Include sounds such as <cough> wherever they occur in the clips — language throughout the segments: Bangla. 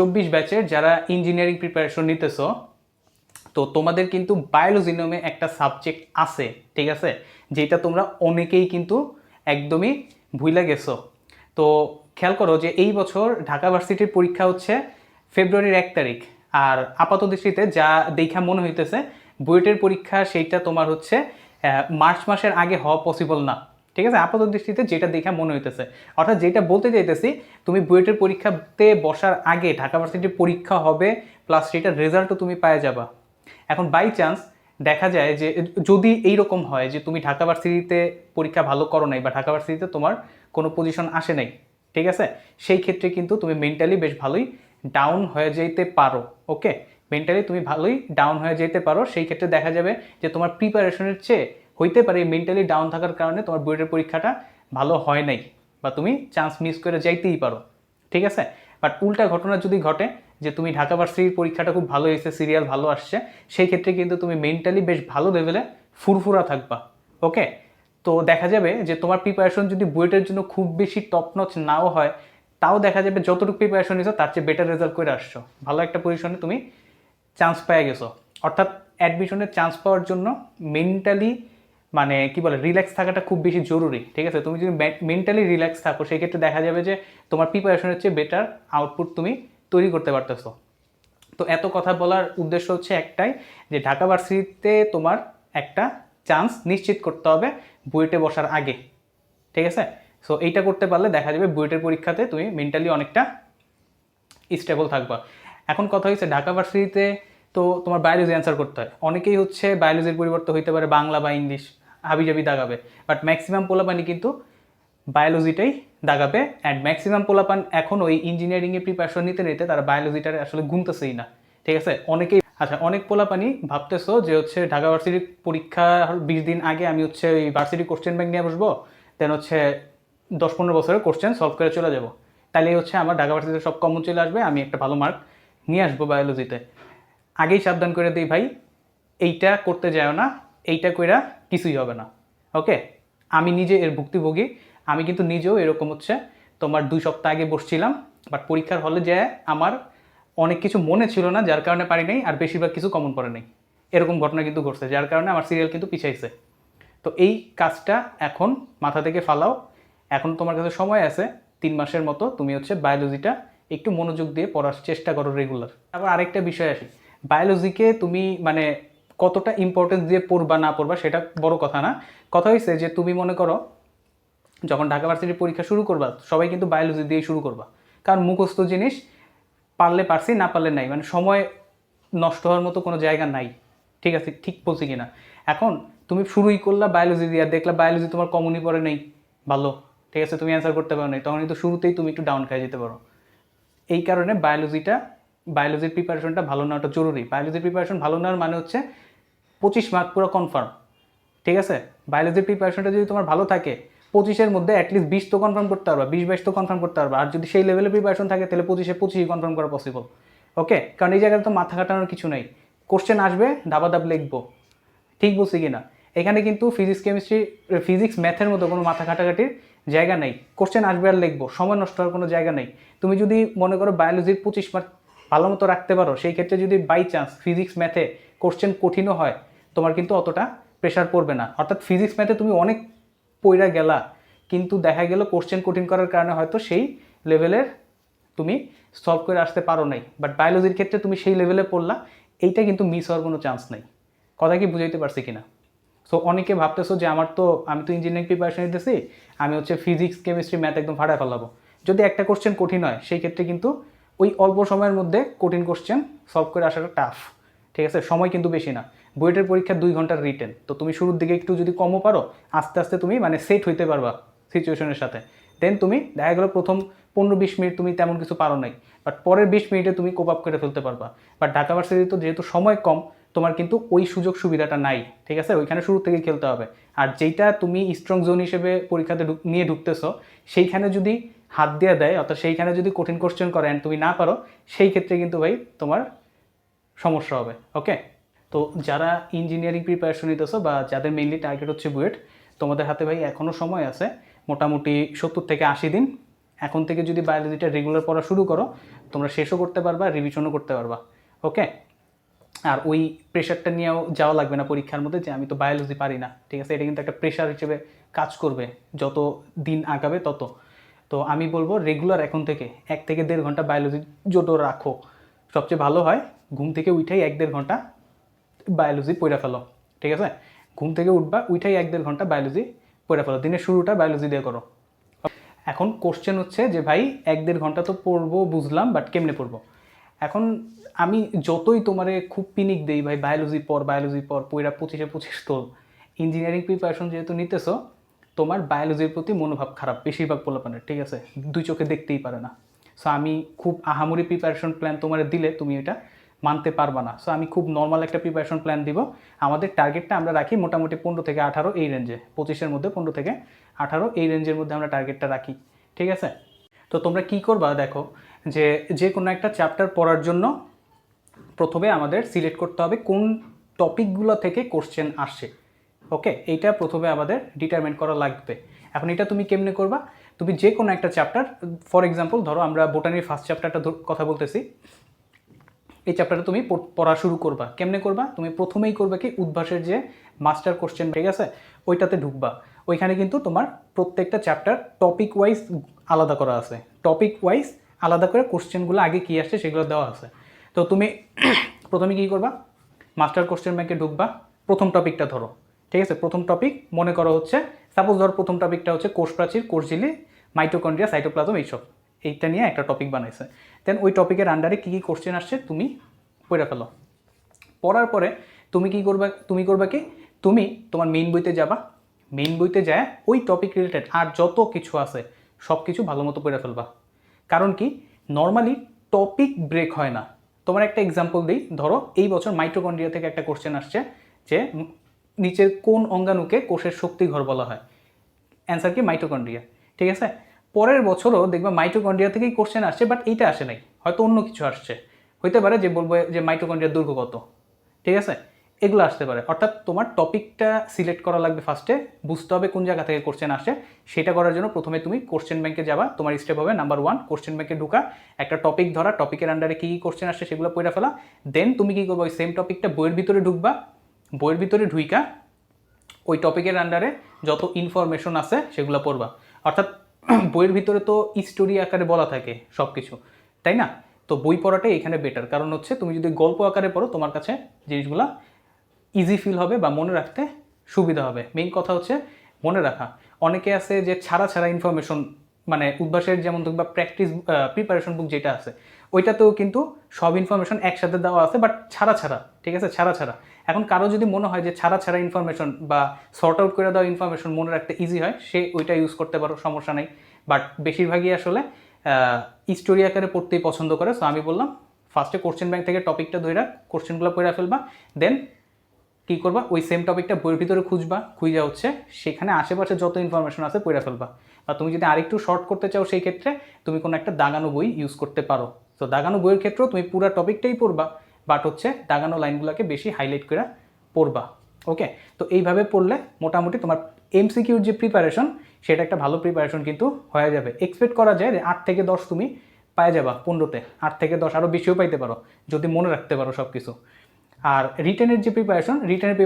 চব্বিশ ব্যাচের যারা ইঞ্জিনিয়ারিং প্রিপারেশন নিতেছো, তো তোমাদের কিন্তু বায়োলজি নামে একটা সাবজেক্ট আছে, ঠিক আছে? যেটা তোমরা অনেকেই কিন্তু একদমই ভুলে গেছো। তো খেয়াল করো যে এই বছর ঢাকা ভার্সিটির পরীক্ষা হচ্ছে ফেব্রুয়ারির এক তারিখ। আর আপাত দৃষ্টিতে যা দেখা মনে হইতেছে, বুয়েটের পরীক্ষা সেইটা তোমার হচ্ছে মার্চ মাসের আগে হওয়া পসিবল না। ঠিক আছে? আপাত দৃষ্টিতে যেটা দেখা মনে হইতেছে। অর্থাৎ যেটা বলতে চাইতেছি, তুমি বুয়েটের পরীক্ষাতে বসার আগে ঢাকা ভার্সিটির পরীক্ষা হবে প্লাস সেটার রেজাল্টও তুমি পায়ে যাবা। এখন বাই চান্স দেখা যায় যে, যদি এই রকম হয় যে, তুমি ঢাকা ভার্সিটিতে পরীক্ষা ভালো করো নাই বা ঢাকা ভার্সিটিতে তোমার কোনো পজিশন আসে নাই, ঠিক আছে? সেই ক্ষেত্রে কিন্তু তুমি মেন্টালি বেশ ভালোই ডাউন হয়ে যেতে পারো ওকে মেন্টালি তুমি ভালোই ডাউন হয়ে যেতে পারো। সেই ক্ষেত্রে দেখা যাবে যে, তোমার প্রিপারেশনের চেয়ে হইতে পারে মেন্টালি ডাউন থাকার কারণে তোমার বুয়েটের পরীক্ষাটা ভালো হয় নাই বা তুমি চান্স মিস করে যাইতেই পারো, ঠিক আছে? বাট উল্টা ঘটনা যদি ঘটে যে তুমি ঢাকা ভার্সিটির পরীক্ষাটা খুব ভালো হয়েছে সিরিয়াল ভালো আসছে, সেই ক্ষেত্রে কিন্তু তুমি মেন্টালি বেশ ভালো লেভেলে ফুরফুরা থাকবা ওকে তো দেখা যাবে যে তোমার প্রিপারেশন যদি বুয়েটের জন্য খুব বেশি টপ নচ নাও হয়, তাও দেখা যাবে যতটুকু প্রিপারেশন নিছো, তার চেয়ে বেটার রেজাল্ট করে আসছো। ভালো একটা পজিশনে তুমি চান্স পেয়ে গেছো। অর্থাৎ অ্যাডমিশনের চান্স পাওয়ার জন্য মেন্টালি মানে কি বলে রিল্যাক্স থাকাটা খুব বেশি জরুরি, ঠিক আছে? তুমি যদি মেন্টালি রিল্যাক্স থাকো সেই ক্ষেত্রে দেখা যাবে যে তোমার প্রিপারেশনের চেয়ে বেটার আউটপুট তুমি তৈরি করতে পারতেছো। তো এত কথা বলার উদ্দেশ্য হচ্ছে একটাই, যে ঢাকা ভার্সিটিতে তোমার একটা চান্স নিশ্চিত করতে হবে বুয়েটে বসার আগে, ঠিক আছে? সো এইটা করতে পারলে দেখা যাবে বুয়েটের পরীক্ষাতে তুমি মেন্টালি অনেকটা স্টেবল থাকবা। এখন কথা হচ্ছে ঢাকা ভার্সিটিতে তো তোমার বায়োলজি অ্যান্সার করতে হয়। অনেকেই হচ্ছে বায়োলজির পরিবর্তে হইতে পারে বাংলা বা ইংলিশ। হাবিজাবি দাগাবে। বাট ম্যাক্সিমাম পোলাপানি কিন্তু বায়োলজিটাই দাগাবে। অ্যান্ড ম্যাক্সিমাম পোলাপান এখন ওই ইঞ্জিনিয়ারিংয়ে প্রিপারেশন নিতে নিতে তারা বায়োলজিটারে আসলে গুনতেছেই না। ঠিক আছে? অনেকেই আচ্ছা অনেক পোলাপানি ভাবতেছো যে হচ্ছে ঢাকা ভার্সিটির পরীক্ষা বিশ দিন আগে আমি হচ্ছে ওই ভার্সিটি কোশ্চেন ব্যাংক নিয়ে বসবো দেন হচ্ছে দশ পনেরো বছরের কোশ্চেন সলভ করে চলে যাব। তাহলেই হচ্ছে আমার ঢাকা ভার্সিটিতে সব কমন চলে আসবে, আমি একটা ভালো মার্ক নিয়ে আসব বায়োলজিতে আগেই সাবধান করে দিই ভাই, এইটা করতে যায় না। এইটা কইরা কিছুই হবে না ওকে আমি নিজে এর ভুক্তিভোগী, আমি কিন্তু নিজেও এরকম হচ্ছে, তোমার দুই সপ্তাহ আগে বসছিলাম বাট পরীক্ষার হলে যে আমার অনেক কিছু মনে ছিল না, যার কারণে পারি নাই, আর বেশিরভাগ কিছু কমন পড়ে নাই। এরকম ঘটনা কিন্তু ঘটছে, যার কারণে আমার সিরিয়াল কিন্তু পিছাইছে। তো এই কাজটা এখন মাথা থেকে ফালাও, এখন তোমার কাছে সময় আছে, তিন মাসের মতো তুমি হচ্ছে বায়োলজিটা একটু মনোযোগ দিয়ে পড়ার চেষ্টা করো রেগুলার আবার আরেকটা বিষয় আসি বায়োলজিকে তুমি মানে কতটা ইম্পর্টেন্স দিয়ে পড়বা, না পড়বা, সেটা বড় কথা না। কথা হয়েছে যে, তুমি মনে করো, যখন ঢাকা ভার্সিটির পরীক্ষা শুরু করবা, সবাই কিন্তু বায়োলজি দিয়ে শুরু করবা। কারণ মুখস্থ জিনিস পারলে পারছি, না পারলে নাই। মানে সময় নষ্ট হওয়ার মতো কোনো জায়গা নাই। ঠিক আছে, ঠিক বলছি কিনা? এখন তুমি শুরুই করলা বায়োলজি দিয়ে, আর দেখলা বায়োলজি তোমার কমনই পড়ে নেই। ভালো। ঠিক আছে, তুমি অ্যান্সার করতে পারো নাই। তখন কিন্তু শুরুতেই তুমি একটু ডাউন খেয়ে যেতে পারো। এই কারণে বায়োলজিটা বায়োলজির প্রিপারেশনটা ভালো নেওয়াটা জরুরি। বায়োলজির প্রিপারেশন ভালো নেওয়ার মানে হচ্ছে পঁচিশ মার্ক পুরো কনফার্ম ঠিক আছে? বায়োলজির প্রিপারেশনটা যদি তোমার ভালো থাকে, পঁচিশের মধ্যে অ্যাটলিস্ট বিশ তো কনফার্ম করতে পারবে, বিশ বাইশ তো কনফার্ম করতে পারবে। আর যদি সেই লেভেলের প্রিপারেশন থাকে, তাহলে পঁচিশে পঁচিশই কনফার্ম করা পসিবল ওকে কারণ এই জায়গায় তো মাথা কাটানোর কিছু নেই। কোশ্চেন আসবে দাবাদাব লিখব। ঠিক বলছি কি না এখানে কিন্তু ফিজিক্স কেমিস্ট্রি ফিজিক্স ম্যাথের মতো কোনো মাথা কাটাকাটির জায়গা নেই। কোশ্চেন আসবে আর লিখব। সময় নষ্ট হওয়ার কোনো জায়গা নেই। তুমি যদি মনে করো বায়োলজির পঁচিশ মার্ক ভালো মতো রাখতে পারো, সেই ক্ষেত্রে যদি বাই চান্স ফিজিক্স ম্যাথে কোশ্চেন কঠিনও হয় তোমার কিন্তু অতটা প্রেশার পড়বে না। অর্থাৎ ফিজিক্স ম্যাথে তুমি অনেক পইরা গেলা, কিন্তু দেখা গেল কোশ্চেন কঠিন করার কারণে হয়তো সেই লেভেলের তুমি সলভ করে আসতে পারো নাই। বাট বায়োলজির ক্ষেত্রে তুমি সেই লেভেলে পড়লা, এইটা কিন্তু মিস হওয়ার কোনো চান্স নেই। কথা কি বুঝাইতে পারছি কিনা? সো অনেকে ভাবতেছো যে আমার তো, আমি তো ইঞ্জিনিয়ারিং প্রিপারেশন নিতেছি, আমি হচ্ছে ফিজিক্স কেমিস্ট্রি ম্যাথ একদম ফাটায় ফেলাবো। যদি একটা কোশ্চেন কঠিন হয়, সেই ক্ষেত্রে কিন্তু ওই অল্প সময়ের মধ্যে কঠিন কোশ্চেন সলভ করে আসাটা টাফ ঠিক আছে? সময় কিন্তু বেশি না। বুয়েটের পরীক্ষা দুই ঘণ্টার রিটেন। তো তুমি শুরুর দিকে একটু যদি কমও পারো, আস্তে আস্তে তুমি মানে সেট হইতে পারবা সিচুয়েশনের সাথে। দেন তুমি দেখা গেলো প্রথম পনেরো বিশ মিনিট তুমি তেমন কিছু পারো নাই বাট পরের বিশ মিনিটে তুমি কোপ আপ করে ফেলতে পারবা। বাট ঢাকা ভার্সিটি তো যেহেতু সময় কম, তোমার কিন্তু ওই সুযোগ সুবিধাটা নাই, ঠিক আছে? ওইখানে শুরু থেকে খেলতে হবে। আর যেইটা তুমি স্ট্রং জোন হিসেবে পরীক্ষাতে নিয়ে ঢুকতেছো, সেইখানে যদি হাত দিয়ে দেয়, অর্থাৎ সেইখানে যদি কঠিন কোশ্চেন করে and তুমি না পারো, সেই ক্ষেত্রে কিন্তু ভাই তোমার সমস্যা হবে ওকে তো যারা ইঞ্জিনিয়ারিং প্রিপারেশন নিতেছো বা যাদের মেইনলি টার্গেট হচ্ছে বুয়েট, তোমাদের হাতে ভাই এখনও সময় আছে, মোটামুটি সত্তর থেকে আশি দিন। এখন থেকে যদি বায়োলজিটা রেগুলার পড়া শুরু করো, তোমরা শেষও করতে পারবা রিভিশনও করতে পারবা ওকে আর ওই প্রেশারটা নিয়েও যাওয়া লাগবে না পরীক্ষার মধ্যে যে আমি তো বায়োলজি পারি না, ঠিক আছে? এটা কিন্তু একটা প্রেশার হিসেবে কাজ করবে, যত দিন আগাবে তত। তো আমি বলব রেগুলার এখন থেকে এক থেকে দেড় ঘণ্টা বায়োলজি জোটো রাখো। সবচেয়ে ভালো হয় ঘুম থেকে উঠেই এক দেড় ঘণ্টা বায়োলজি পড়ে ফেলো, ঠিক আছে? ঘুম থেকে উঠবা উঠেই এক দেড় ঘণ্টা বায়োলজি পড়ে ফেলো। দিনের শুরুটা বায়োলজি দিয়ে করো। এখন কোশ্চেন হচ্ছে যে, ভাই, এক দেড় ঘণ্টা তো পড়ব, বুঝলাম বাট কেমনে পড়ব? এখন আমি যতই তোমারে খুব পিনিক দেই, ভাই, বায়োলজি পর বায়োলজি পর পইরা পঁচিশে পঁচিশ তোল। ইঞ্জিনিয়ারিং প্রিপারেশন যেহেতু নিতেছো, তোমার বায়োলজির প্রতি মনোভাব খারাপ, বেশিরভাগ পোলাপানের, ঠিক আছে? দুই চোখে দেখতেই পারে না। সো আমি খুব আহামরি প্রিপারেশন প্ল্যান তোমার দিলে, তুমি এটা মানতে পারবা না। সো আমি খুব নর্মাল একটা প্রিপারেশন প্ল্যান দিব। আমাদের টার্গেটটা আমরা রাখি মোটামুটি পনেরো থেকে আঠারো এই রেঞ্জে পঁচিশের মধ্যে পনেরো থেকে আঠারো এই রেঞ্জের মধ্যে আমরা টার্গেটটা রাখি। ঠিক আছে? তো তোমরা কি করবা দেখো, যে যে কোনো একটা চ্যাপ্টার পড়ার জন্য প্রথমে আমাদের সিলেক্ট করতে হবে কোন টপিকগুলো থেকে কোশ্চেন আসে ওকে এইটা প্রথমে আমাদের ডিটারমেন্ট করা লাগবে। এখন এটা তুমি কেমনে করবা? তুমি যে কোনো একটা চ্যাপ্টার ফর এক্সাম্পল ধরো আমরা বোটানির ফার্স্ট চ্যাপ্টারটা কথা বলতেছি। এই চ্যাপ্টারটা তুমি পড়- শুরু করবা। কেমনে করবা? তুমি প্রথমেই করবে কি, উদ্ভাসের যে মাস্টার কোশ্চেন ঠিক আছে? ওইটাতে ঢুকবা। ওইখানে কিন্তু তোমার প্রত্যেকটা চ্যাপ্টার টপিক ওয়াইজ আলাদা করা আছে। টপিক ওয়াইজ আলাদা করে কোশ্চেনগুলো আগে কী আসছে সেগুলো দেওয়া আছে। তো তুমি <clears throat> প্রথমে কী করবা? মাস্টার কোশ্চেন ব্যাংকে ঢুকবা। প্রথম টপিকটা ধরো। ঠিক আছে? প্রথম টপিক মনে করো হচ্ছে সাপোজ ধর প্রথম টপিকটা হচ্ছে কোষ প্রাচীর কোষ কোষঝিলি মাইটোকন্ড্রিয়া সাইটোপ্লাজম এইসব। এইটা নিয়ে একটা টপিক বানাইছে। দেন ওই টপিকের আন্ডারে কী কী কোশ্চেন আসছে তুমি পড়ে ফেলো। পড়ার পরে তুমি কি করবা, তুমি করবা কি? তুমি তোমার মেইন বইতে যাবা। মেইন বইতে যায়, ওই টপিক রিলেটেড আর যত কিছু আছে সব কিছু ভালো মতো পড়ে ফেলবা। কারণ কি? নর্মালি টপিক ব্রেক হয় না। তোমার একটা এক্সাম্পল দিই, ধরো এই বছর মাইটোকন্ড্রিয়া থেকে একটা কোশ্চেন আসছে যে নিচের কোন অঙ্গাণুকে কোষের শক্তিঘর বলা হয়। অ্যান্সার কি? মাইটোকন্ড্রিয়া ঠিক আছে? পরের বছরও দেখবে মাইটোকন্ড্রিয়া থেকেই কোশ্চেন আসছে বাট এইটা আসে নাই। হয়তো অন্য কিছু আসছে। হইতে পারে যে বলব যে মাইটোকন্ড্রিয়ার দৈর্ঘ্য কত ঠিক আছে? এগুলো আসতে পারে। অর্থাৎ তোমার টপিকটা সিলেক্ট করা লাগবে ফার্স্টে বুঝতে হবে কোন জায়গা থেকে কোশ্চেন আসে সেটা করার জন্য প্রথমে তুমি কোশ্চেন ব্যাংকে যাবা। তোমার স্টেপ হবে নাম্বার ওয়ান কোশ্চেন ব্যাংকে ঢুকা, একটা টপিক ধরা টপিকের আন্ডারে কী কী কোশ্চেন আসছে সেগুলো পড়ে ফেলা। দেন তুমি কী করবে, ওই সেম টপিকটা বইয়ের ভিতরে ঢুকবা। বইয়ের ভিতরে ঢুইকা, ওই টপিকের আন্ডারে যত ইনফরমেশন আছে সেগুলো পড়বা। অর্থাৎ বইয়ের ভিতরে তো স্টোরি আকারে বলা থাকে সব কিছু তাই না? তো বই পড়াটাই এখানে বেটার কারণ হচ্ছে তুমি যদি গল্প আকারে পড়ো, তোমার কাছে জিনিসগুলো ইজি ফিল হবে বা মনে রাখতে সুবিধা হবে। মেইন কথা হচ্ছে মনে রাখা। অনেকে আছে যে ছাড়া ছাড়া ইনফরমেশন মানে উদ্ভাসের যেমন দেখবা প্র্যাকটিস প্রিপারেশন বুক যেটা আছে, ওইটাতেও কিন্তু সব ইনফরমেশন একসাথে দেওয়া আছে বাট ছাড়া ছাড়া, ঠিক আছে? ছাড়া ছাড়া। এখন কারও যদি মনে হয় যে ছাড়া ছাড়া ইনফরমেশন বা সর্ট আউট করে দেওয়া ইনফরমেশন মনে রাখতে ইজি হয়, সে ওইটা ইউজ করতে পারো, সমস্যা নেই। বাট বেশিরভাগই আসলে স্টোরি আকারে পড়তেই পছন্দ করে। সো আমি বললাম ফার্স্টে কোশ্চেন ব্যাংক থেকে টপিকটা ধরে কোশ্চেনগুলো পড়ে ফেলবা দেন কী করবা? ওই সেম টপিকটা বইয়ের ভিতরে খুঁজবা, খুঁজা হচ্ছে সেখানে আশেপাশে যত ইনফরমেশন আছে পড়ে ফেলবা। বা তুমি যদি আরেকটু শর্ট করতে চাও সেই ক্ষেত্রে তুমি কোনো একটা দাগানো বই ইউজ করতে পারো। তো দাগানো বইয়ের ক্ষেত্রেও তুমি পুরো টপিকটাই পড়বা বাট হচ্ছে দাগানো লাইনগুলোকে বেশি হাইলাইট করে পড়বা। ওকে তো এইভাবে পড়লে মোটামুটি তোমার এমসিকিউর যে প্রিপারেশন সেটা একটা ভালো প্রিপারেশন কিন্তু হয়ে যাবে। এক্সপেক্ট করা যায় যে আট থেকে দশ তুমি পায়ে যাবা পনেরোতে। আট থেকে দশ আরও বেশিও পাইতে পারো, যদি মনে রাখতে পারো সব কিছু আর রিটার্নের যে প্রিপারেশন রিটেনের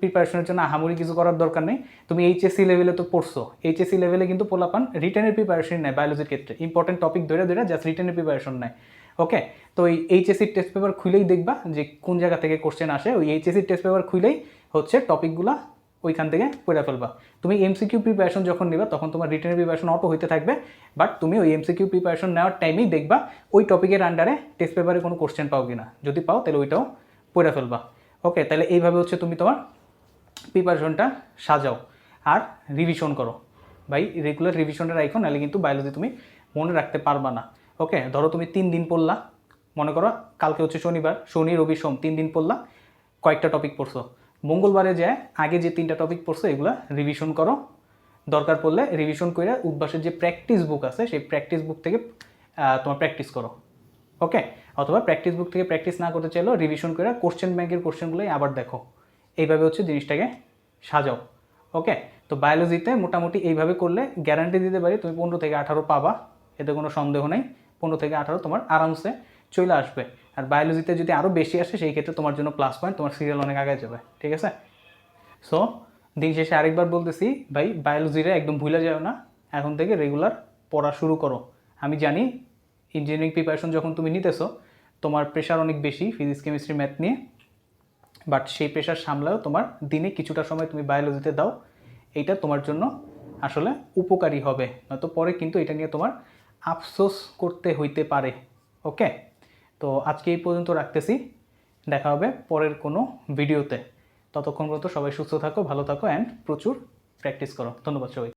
প্রিপারেশনের জন্য আহামরি কিছু করার দরকার নেই। তুমি এইচএসসি লেভেলে তো পড়ছো। এইচএসসি লেভেলে কিন্তু পোলাপান রিটার্নের প্রিপারেশন নেয় বায়োলজির ক্ষেত্রে। ইম্পর্টেন্ট টপিক ধরে ধরে জাস্ট রিটেনের প্রিপারেশন নেয়। ওকে তো এই এইচএসসি টেস্ট পেপার খুলেই দেখবা যে কোন জায়গা থেকে কোশ্চেন আসে। ওই এইচএসসি টেস্ট পেপার খুলেই হচ্ছে টপিকগুলা ওইখান থেকে পড়ে ফেলবা। তুমি এমসিকিউ প্রিপারেশন যখন নিবা, তখন তোমার রিটেনের প্রিপারেশন অটো হইতে থাকবে। বাট তুমি ওই এমসিকিউ প্রিপারেশন নেওয়ার টাইমেই দেখবা ওই টপিকের আন্ডারে টেস্ট পেপারে কোনো কোশ্চেন পাও কিনা। যদি পাও, তাহলে ওইটাও পড়ে ফেলবা। ওকে তাহলে এইভাবে হচ্ছে তুমি তোমার প্রিপারেশনটা সাজাও আর রিভিশন করো। ভাই রেগুলার রিভিশনটা রাখো নাহলে কিন্তু বায়োলজি তুমি মনে রাখতে পারবা না। ওকে ধরো তুমি তিন দিন পড়লা, মনে করো কালকে হচ্ছে শনিবার, শনি, রবি, সোম, তিন দিন পড়লা, কয়েকটা টপিক পড়ছো। মঙ্গলবারে যায় আগে যে তিনটা টপিক পড়ছো, এগুলো রিভিশন করো। দরকার পড়লে রিভিশন করে উদ্ভাসের যে প্র্যাকটিস বুক আছে, সেই প্র্যাকটিস বুক থেকে তোমার প্র্যাকটিস করো। ওকে অথবা প্র্যাকটিস বুক থেকে প্র্যাকটিস না করতে চাইলেও রিভিশন করে কোশ্চেন ব্যাংকের কোশ্চেনগুলোই আবার দেখো। এইভাবে হচ্ছে জিনিসটাকে সাজাও। ওকে তো বায়োলজিতে মোটামুটি এইভাবে করলে গ্যারান্টি দিতে পারি তুমি পনেরো থেকে আঠারো পাবা। এতে কোনো সন্দেহ নেই। পনেরো থেকে আঠারো তোমার আরামসে চলে আসবে। আর বায়োলজিতে যদি আরও বেশি আসে, সেই ক্ষেত্রে তোমার জন্য প্লাস পয়েন্ট তোমার সিরিয়াল অনেক আগে যাবে। ঠিক আছে? সো দিন শেষে আরেকবার বলতেছি, ভাই বায়োলজিরে একদম ভুলে যাও না। এখন থেকে রেগুলার পড়া শুরু করো। আমি জানি ইঞ্জিনিয়ারিং প্রিপারেশন যখন তুমি নিতেছো, তোমার প্রেশার অনেক বেশি ফিজিক্স কেমিস্ট্রি ম্যাথ নিয়ে বাট সেই প্রেশার সামলাও তোমার দিনে কিছুটা সময় তুমি বায়োলজিতে দাও, এইটা তোমার জন্য আসলে উপকারী হবে। নয়তো পরে কিন্তু এটা নিয়ে তোমার আফসোস করতে হইতে পারে ওকে তো আজকে এই পর্যন্ত রাখতেছি, দেখা হবে পরের কোনো ভিডিওতে ততক্ষণ পর্যন্ত সবাই সুস্থ থাকো, ভালো থাকো অ্যান্ড প্রচুর প্র্যাকটিস করো। ধন্যবাদ সবাই